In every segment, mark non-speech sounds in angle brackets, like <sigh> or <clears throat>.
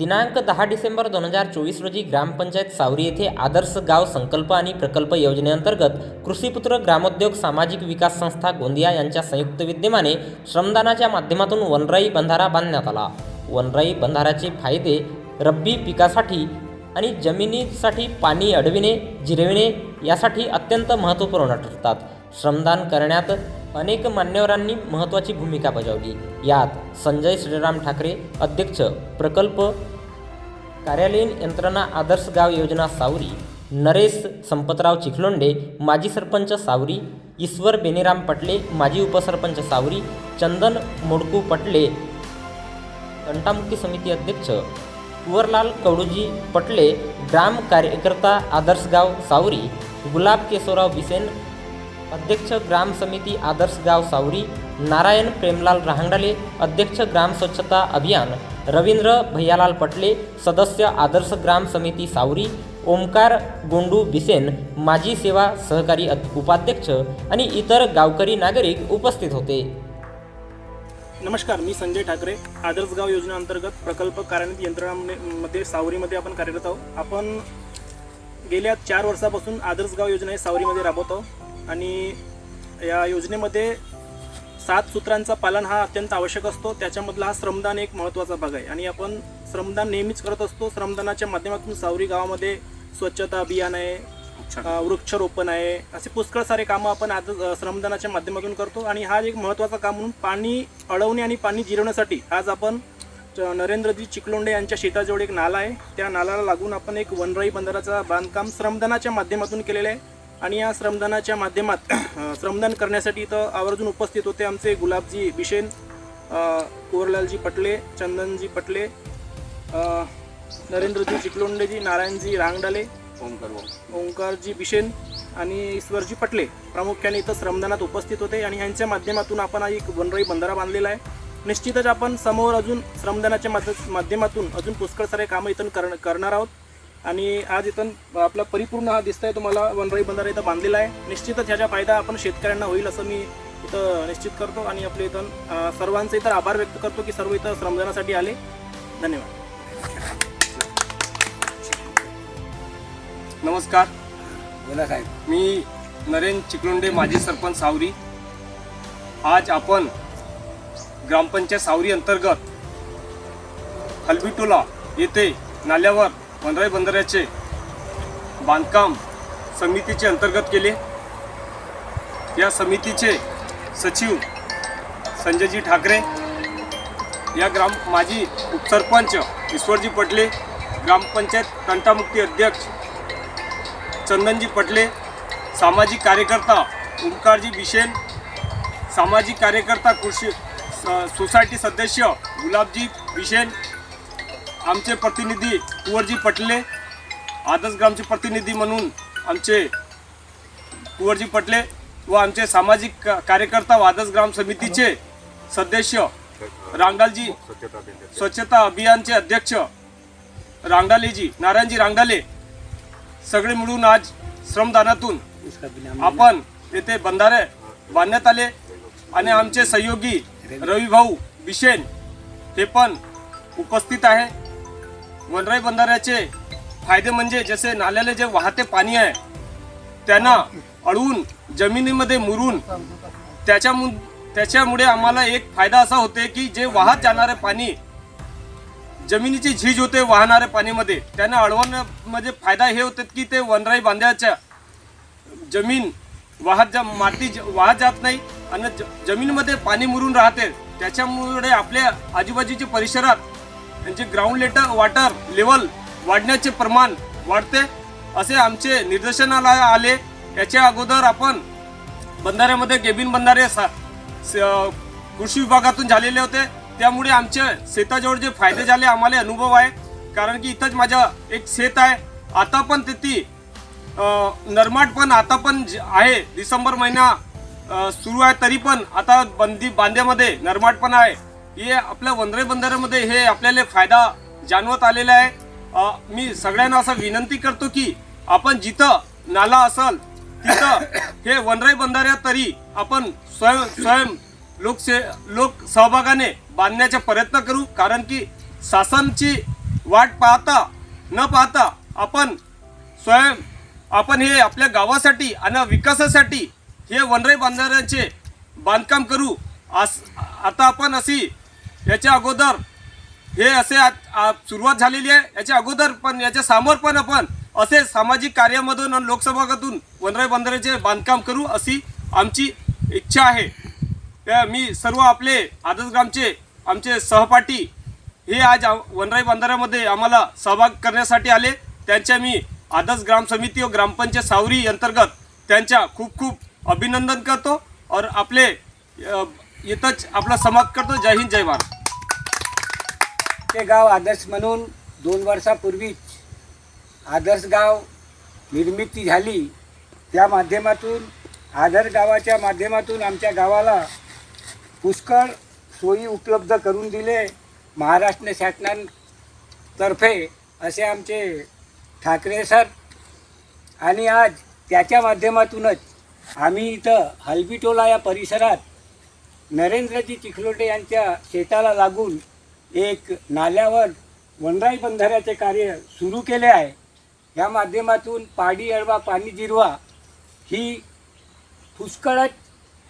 दिनांक दहा डिसेंबर दोन हजार चोवीस रोजी ग्रामपंचायत सावरी येथे आदर्श गाव संकल्प आणि प्रकल्प योजनेअंतर्गत कृषीपुत्र ग्रामोद्योग सामाजिक विकास संस्था गोंदिया यांच्या संयुक्त विद्यमाने श्रमदानाच्या माध्यमातून वनराई बंधारा बांधण्यात आला. वनराई बंधाऱ्याचे फायदे रब्बी पिकासाठी आणि जमिनीसाठी पाणी अडविणे जिरविणे यासाठी अत्यंत महत्त्वपूर्ण ठरतात. श्रमदान करण्यात अनेक मान्यवरांनी महत्त्वाची भूमिका बजावली. यात संजय श्रीराम ठाकरे अध्यक्ष प्रकल्प कार्यालयीन यंत्रणा आदर्श गाव योजना सावरी नरेश संपतराव चिखलोंडे माजी सरपंच सावरी ईश्वर बेनीराम पटले माजी उपसरपंच सावरी चंदन मोडकू पटले तंटामुक्ती समिती अध्यक्ष कुवरलाल कवडूजी पटले ग्राम कार्यकर्ता आदर्श गाव सावरी गुलाब केशवराव बिसेन अध्यक्ष ग्राम समिती आदर्श गाव सावरी नारायण प्रेमलाल रहांगडाले अध्यक्ष ग्राम स्वच्छता अभियान रवींद्र भैयालाल पटले सदस्य आदर्श ग्राम समिती सावरी ओमकार गोंडू बिसेन माजी सेवा सहकारी उपाध्यक्ष आणि इतर गावकरी नागरिक उपस्थित होते. नमस्कार मी संजय ठाकरे आदर्श गाव योजना अंतर्गत प्रकल्प कार्यान्वित यंत्रणामध्ये सावरीमध्ये आपण कार्यरत आहोत. आपण गेल्या चार वर्षापासून आदर्श गाव योजना हे सावरीमध्ये राबवत आहोत आणि या योजनेमध्ये सात सूत्रांचा पालन हा अत्यंत आवश्यक असतो. त्याच्यामधला हा श्रमदान एक महत्त्वाचा भाग आहे. आणि आपण श्रमदान नेहमीच करत असतो. श्रमदानाच्या माध्यमातून सावरी गावामध्ये स्वच्छता अभियान आहे वृक्षारोपण आहे असे पुष्कळ सारे कामं आपण आज श्रमदानाच्या माध्यमातून करतो. आणि हा एक महत्त्वाचा काम म्हणून पाणी अडवणे आणि पाणी जिरवण्यासाठी आज आपण नरेंद्रजी चिखलोंडे यांच्या शेताजवळ एक नाला आहे. त्या नाल्याला लागून आपण एक वनराई बंदराचं बांधकाम श्रमदानाच्या माध्यमातून केलेलं आहे. आणि या श्रमदानाच्या माध्यमात <clears throat> श्रमदान करण्यासाठी इथं आवर्जून उपस्थित होते आमचे गुलाबजी बिशेन कुंवरलालजी पटले चंदनजी पटले नरेंद्रजी चिखलोंडेजी नारायणजी रांगडाले ओंकारजी बिशेन आणि ईश्वरजी पटले प्रामुख्याने इथं श्रमदानात उपस्थित होते आणि यांच्या माध्यमातून आपण हा एक वनराई बंधारा बांधलेला आहे. निश्चितच आपण समोर अजून श्रमदानाच्या माध्य- माध्यमातून अजून पुष्कळ सारे कामं इथं कर करणार आहोत. आणि आज इथं आपला परिपूर्ण हा दिसतंय. तुम्हाला वनराई बंधारा इथं बांधलेला आहे. निश्चितच ह्याचा फायदा आपण शेतकऱ्यांना होईल असं मी इथं निश्चित करतो आणि आपले इथं सर्वांचे इथं आभार व्यक्त करतो की सर्व इथं श्रमदानासाठी आले. धन्यवाद. नमस्कार. बोला साहेब. मी नरेन चिकलोंडे माजी सरपंच सावरी. आज आपण ग्रामपंचायत सावरी अंतर्गत हलबिटोला येथे नाल्यावर वनराई बंदराचे बांधकाम समितीचे अंतर्गत केले. या समितीचे सचिव संजयजी ठाकरे या ग्राम माजी उपसरपंच ईश्वरजी पटले ग्रामपंचायत तंटामुक्ती अध्यक्ष चंदनजी पटले सामाजिक कार्यकर्ता ओंकारजी बिशेन सामाजिक कार्यकर्ता कृषी स- सोसायटी सदस्य गुलाबजी बिशेन आमचे प्रतिनिधी कुवरजी पटले आदर्श ग्रामचे प्रतिनिधी म्हणून आमचे कुवरजी पटले व आमचे सामाजिक कार्यकर्ता व आदर्श ग्राम समितीचे सदस्य रांगालजी स्वच्छता अभियानचे अध्यक्ष रांगालेजी नारायणजी रांगाले सगळे मिळून आज श्रमदानातून आपण येथे बंधारे बांधण्यात आले आणि आमचे सहयोगी रविभाऊ बिशेन हे पण उपस्थित आहे. वनराई बंधाऱ्याचे फायदे म्हणजे जसे नाल्याला जे वाहते पाणी आहे त्यांना अळवून जमिनीमध्ये मुरून त्याच्यामु त्याच्यामुळे आम्हाला एक फायदा असा होते की जे वाहत जाणारे पाणी जमिनीची झीज होते वाहणाऱ्या पाणीमध्ये त्यांना अडवण्यामध्ये फायदा हे होतात की ते वनराई बांध्याच्या जमीन वाहत जा माती ज- वाहत जात नाही आणि ज- जमीनमध्ये पाणी मुरून राहते. त्याच्यामुळे आपल्या आजूबाजूच्या परिसरात त्यांचे ग्राउंड लेटर वॉटर लेवल वाढण्याचे प्रमाण वाढते असे आमचे निदर्शनाला आले. याच्या अगोदर आपण बंधाऱ्यामध्ये केबिन बंधारे सा स- कृषी विभागातून झालेले होते. त्यामुळे आमच्या शेताजवळ जे फायदे झाले आम्हाला अनुभव आहे. कारण की इथंच माझं एक शेत आहे. आता पण तिथे नरमाट पण आता पण आहे. डिसेंबर महिना सुरू आहे तरी पण आता बंदी बांध्यामध्ये नरमाट पण आहे. हे आपल्या वनरे बंधाऱ्यामध्ये हे आपल्याला फायदा जाणवत आलेला आहे. मी सगळ्यांना असं विनंती करतो की आपण जिथं नाला असल तिथं हे वनराई बंधाऱ्या तरी आपण स्वयं स्वयं लोकसे लोक सहभागाने बांधण्याचा प्रयत्न करू. कारण की शासनची वाट पाहता न पाहता आपण स्वयं आपण हे आपल्या गावासाठी आणि विकासासाठी हे वनराई बांधाऱ्यांचे बांधकाम करू. आस आता आपण अशी याच्या अगोदर हे असे आ- सुरुवात झालेली आहे. याच्या अगोदर पण याच्या समोर पण आपण असे सामाजिक कार्यामधून आणि लोकसभागातून वनराई बंदराचे बांधकाम करू अशी आमची इच्छा आहे. त्या मी सर्व आपले आदर्श ग्रामचे आमचे सहपाठी हे आज वनराई बंधाऱ्यामध्ये आम्हाला सहभाग करण्यासाठी आले. त्यांच्या मी आदर्श ग्राम समिती व ग्रामपंचायत सावरी अंतर्गत त्यांच्या खूप खूप अभिनंदन करतो. और आपले इथंच आपला समाप्त करतो. जय हिंद जय भारत. ते गाव आदर्श म्हणून दोन वर्षापूर्वीच आदर्श गाव निर्मिती झाली. त्या माध्यमातून आदर्श गावाच्या माध्यमातून आमच्या गावाला पुष्कळ सोयी उपलब्ध करून दिले. महाराष्ट्र शासनातर्फे असे आमचे ठाकरे सर आणि आज त्याच्या माध्यमातूनच आम्ही इथं हलबीटोला या परिसरात नरेंद्रजी चिखलोटे यांच्या शेताला लागून एक नाल्यावर वनराई बंधाऱ्याचे कार्य सुरू केले आहे. या माध्यमातून पाडी अळवा पाणी जिरवा ही पुष्कळच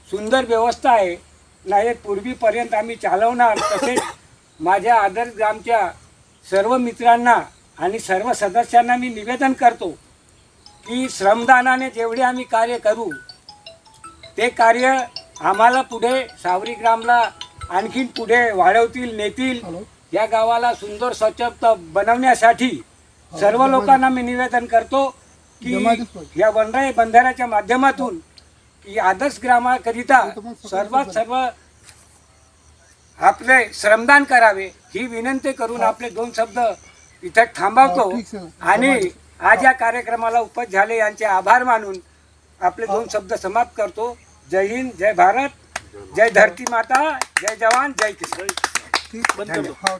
सुंदर व्यवस्था आहे. नाही पूर्वीपर्यंत आम्ही चालवणार तसेच माझ्या आदर्श ग्रामच्या सर्व मित्रांना आणि सर्व सदस्यांना मी निवेदन करतो की श्रमदानाने जेवढे आम्ही कार्य करू ते कार्य आम्हाला पुढे सावरी ग्रामला आणखीन पुढे वाढवतील नेतील या गावाला सुंदर स्वच्छता बनवण्यासाठी सर्व लोकांना मी निवेदन करतो की या वनराई बंधाऱ्याच्या माध्यमातून की आदर्श ग्रामाकरिता सर्वात सर्व आपले श्रमदान करावे ही विनंती करून आपले दोन शब्द इथं थांबवतो. आणि आज या कार्यक्रमाला उपस्थित झाले यांचे आभार मानून आपले दोन शब्द समाप्त करतो. जय हिंद जय भारत जय धरती माता जय जवान जय किसान।